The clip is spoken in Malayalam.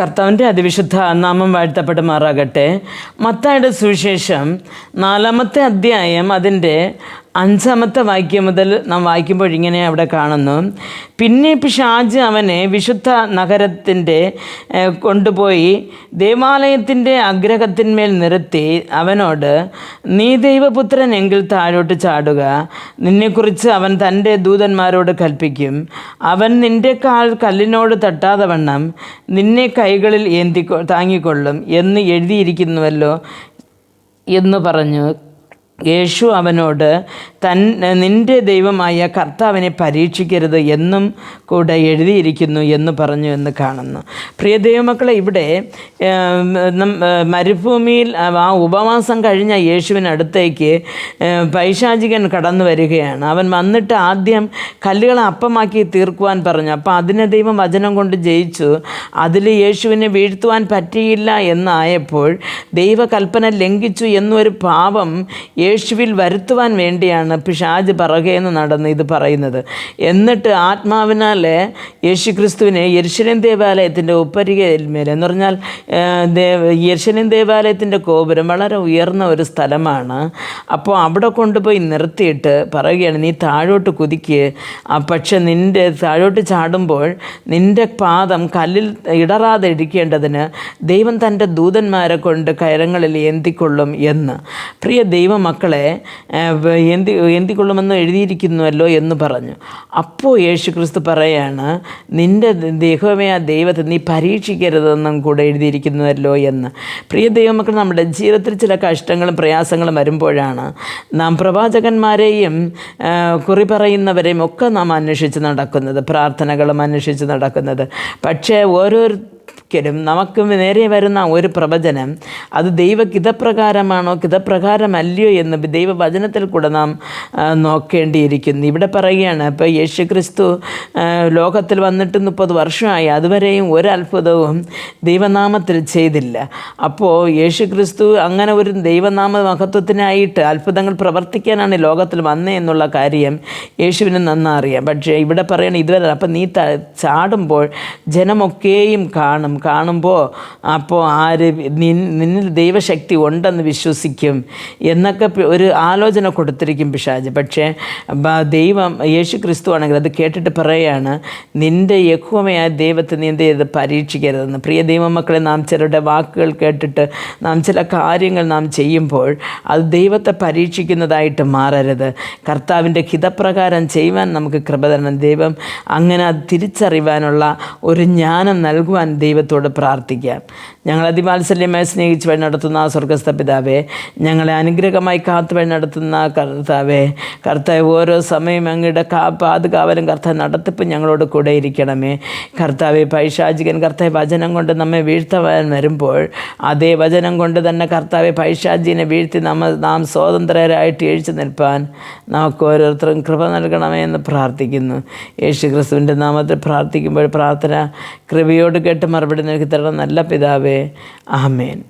കർത്താവിന്റെ അതിവിശുദ്ധ നാമം വാഴ്ത്തപ്പെടുമാറാകട്ടെ. മത്തായുടെ സുവിശേഷം നാലാമത്തെ അധ്യായം അതിന്റെ അഞ്ചാമത്തെ വാക്യം മുതൽ നാം വായിക്കുമ്പോൾ ഇങ്ങനെ അവിടെ കാണുന്നു. പിന്നെ പിശാജ് അവനെ വിശുദ്ധ നഗരത്തിന്റെ കൊണ്ടുപോയി ദേവാലയത്തിന്റെ അഗ്രഹത്തിന്മേൽ നിർത്തി. അവനോട് നീ ദൈവപുത്രൻ എങ്കിൽ താഴോട്ട് ചാടുക. നിന്നെക്കുറിച്ച് അവൻ തന്റെ ദൂതന്മാരോട് കൽപ്പിക്കും. അവൻ നിന്റെ കാൽ കല്ലിനോട് തട്ടാതെ വണ്ണം. നിന്നെ കൈകളിൽ ഏന്തി താങ്ങിക്കൊള്ളും എന്ന് എഴുതിയിരിക്കുന്നുവല്ലോ എന്ന് പറഞ്ഞു. യേശു അവനോട് തൻ നിന്റെ ദൈവമായ കർത്താവിനെ പരീക്ഷിക്കരുത് എന്നും കൂടെ എഴുതിയിരിക്കുന്നു എന്ന് പറഞ്ഞു എന്ന് കാണുന്നു. പ്രിയ ദൈവമക്കളെ ഇവിടെ മരുഭൂമിയിൽ ആ ഉപവാസം കഴിഞ്ഞ യേശുവിനടുത്തേക്ക് പൈശാചികൻ കടന്നു വരികയാണ്. അവൻ വന്നിട്ട് ആദ്യം കല്ലുകളെ അപ്പമാക്കി തീർക്കുവാൻ പറഞ്ഞു. അപ്പോൾ അതിനെ ദൈവം വചനം കൊണ്ട് ജയിച്ചു. അതിൽ യേശുവിനെ വീഴ്ത്തുവാൻ പറ്റിയില്ല എന്നായപ്പോൾ ദൈവകൽപ്പന ലംഘിച്ചു എന്നൊരു പാപം യേശുവിൽ വരുത്തുവാൻ വേണ്ടിയാണ് പിശാജ് പറകയെന്ന് നടന്ന് ഇത് പറയുന്നത്. എന്നിട്ട് ആത്മാവിനാൽ യേശു ക്രിസ്തുവിനെ യെരുശലേം ദേവാലയത്തിന്റെ ഉപ്പരികയിൽമേൽ എന്ന് പറഞ്ഞാൽ യെരുശലേം ദേവാലയത്തിന്റെ ഗോപുരം വളരെ ഉയർന്ന ഒരു സ്ഥലമാണ്. അപ്പോൾ അവിടെ കൊണ്ടുപോയി നിർത്തിയിട്ട് പറയുകയാണ് നീ താഴോട്ട് കുതിക്ക്. പക്ഷെ നിന്റെ താഴോട്ട് ചാടുമ്പോൾ നിന്റെ പാദം കല്ലിൽ ഇടറാതെ ഇരിക്കേണ്ടതിന് ദൈവം തന്റെ ദൂതന്മാരെ കൊണ്ട് കയറങ്ങളിൽ ഏന്തിക്കൊള്ളും എന്ന്. പ്രിയ ദൈവമക്കളെ ഏഹ്, എന്തി എന്തിക്കൊള്ളുമെന്ന് എഴുതിയിരിക്കുന്നുവല്ലോ എന്ന് പറഞ്ഞു. അപ്പോൾ യേശു ക്രിസ്തു പറയാണ് നിന്റെ ദേഹമേ ആ ദൈവത്തെ നീ പരീക്ഷിക്കരുതെന്നും കൂടെ എഴുതിയിരിക്കുന്നുവല്ലോ എന്ന്. പ്രിയ ദൈവമക്കൾ നമ്മുടെ ജീവിതത്തിൽ ചില കഷ്ടങ്ങളും പ്രയാസങ്ങളും വരുമ്പോഴാണ് നാം പ്രവാചകന്മാരെയും കുറി പറയുന്നവരെയും ഒക്കെ നാം അന്വേഷിച്ച് നടക്കുന്നത് പ്രാർത്ഥനകളും അന്വേഷിച്ച് നടക്കുന്നത്. പക്ഷേ ഓരോരുത്തരും നമുക്ക് നേരെ വരുന്ന ഒരു പ്രവചനം അത് ദൈവഹിതപ്രകാരമാണോ കിതപ്രകാരമല്ലയോ എന്ന് ദൈവവചനത്തിൽ കൂടെ നാം നോക്കേണ്ടിയിരിക്കുന്നു. ഇവിടെ പറയുകയാണ് ഇപ്പോൾ യേശു ക്രിസ്തു ലോകത്തിൽ വന്നിട്ട് മുപ്പത് വർഷമായി അതുവരെയും ഒരു അത്ഭുതവും ദൈവനാമത്തിൽ ചെയ്തില്ല. അപ്പോൾ യേശു ക്രിസ്തു അങ്ങനെ ഒരു ദൈവനാമ മഹത്വത്തിനായിട്ട് അത്ഭുതങ്ങൾ പ്രവർത്തിക്കാനാണ് ലോകത്തിൽ വന്നേ എന്നുള്ള കാര്യം യേശുവിന് നന്നറിയാം. പക്ഷേ ഇവിടെ പറയണ ഇതുവരെ അപ്പം നീ ചാടുമ്പോൾ ജനമൊക്കെയും കാണും. കാണുമ്പോൾ അപ്പോൾ ആര് നിന്നിൽ ദൈവശക്തി ഉണ്ടെന്ന് വിശ്വസിക്കും? എന്നൊക്കെ ഒരു ആലോചന കൊടുത്തിരിക്കും പിശാജ്. പക്ഷേ ദൈവം യേശു ക്രിസ്തു ആണെങ്കിൽ അത് കേട്ടിട്ട് പറയുകയാണ് നിന്റെ യഹോമയായ ദൈവത്തെ നീ എന്ത് ചെയ്ത് പരീക്ഷിക്കരുതെന്ന്? പ്രിയ ദൈവമക്കളെ നാം ചിലരുടെ വാക്കുകൾ കേട്ടിട്ട് നാം ചില കാര്യങ്ങൾ നാം ചെയ്യുമ്പോൾ അത് ദൈവത്തെ പരീക്ഷിക്കുന്നതായിട്ട് മാറരുത്. കർത്താവിന്റെ ഹിതപ്രകാരം ചെയ്യുവാൻ നമുക്ക് കൃപ തരണം. ദൈവം അങ്ങനെ അത് തിരിച്ചറിയുവാനുള്ള ഒരു ജ്ഞാനം നൽകുവാൻ ദൈവത്തോട് പ്രാർത്ഥിക്കാം. ഞങ്ങൾ അതിമാത്സല്യമായി സ്നേഹിച്ച് വഴി നടത്തുന്ന ആ സ്വർഗസ്ഥ പിതാവേ ഞങ്ങളെ അനുഗ്രഹമായി കാത്തു വഴി നടത്തുന്ന കർത്താവേ കർത്താവ് ഓരോ സമയം അങ്ങയുടെ കാ പാതുകാവലും കർത്താവ് നടത്തിപ്പ് ഞങ്ങളോട് കൂടെ ഇരിക്കണമേ. കർത്താവെ പൈശാചികൻ കർത്താവ് വചനം കൊണ്ട് നമ്മെ വീഴ്ത്തവാൻ വരുമ്പോൾ അതേ വചനം കൊണ്ട് തന്നെ കർത്താവെ പൈശാചിനെ വീഴ്ത്തി നമ്മ നാം സ്വതന്ത്രരായിട്ട് എഴുച്ചു നിൽപ്പാൻ നമുക്ക് ഓരോരുത്തരും കൃപ നൽകണമേ എന്ന് പ്രാർത്ഥിക്കുന്നു. യേശു ക്രിസ്തുവിന്റെ നാമത്തിൽ പ്രാർത്ഥിക്കുമ്പോൾ പ്രാർത്ഥന കൃപയോട് കേട്ട് മറുപടി നൽകി തരണം നല്ല പിതാവേ. ആമേൻ.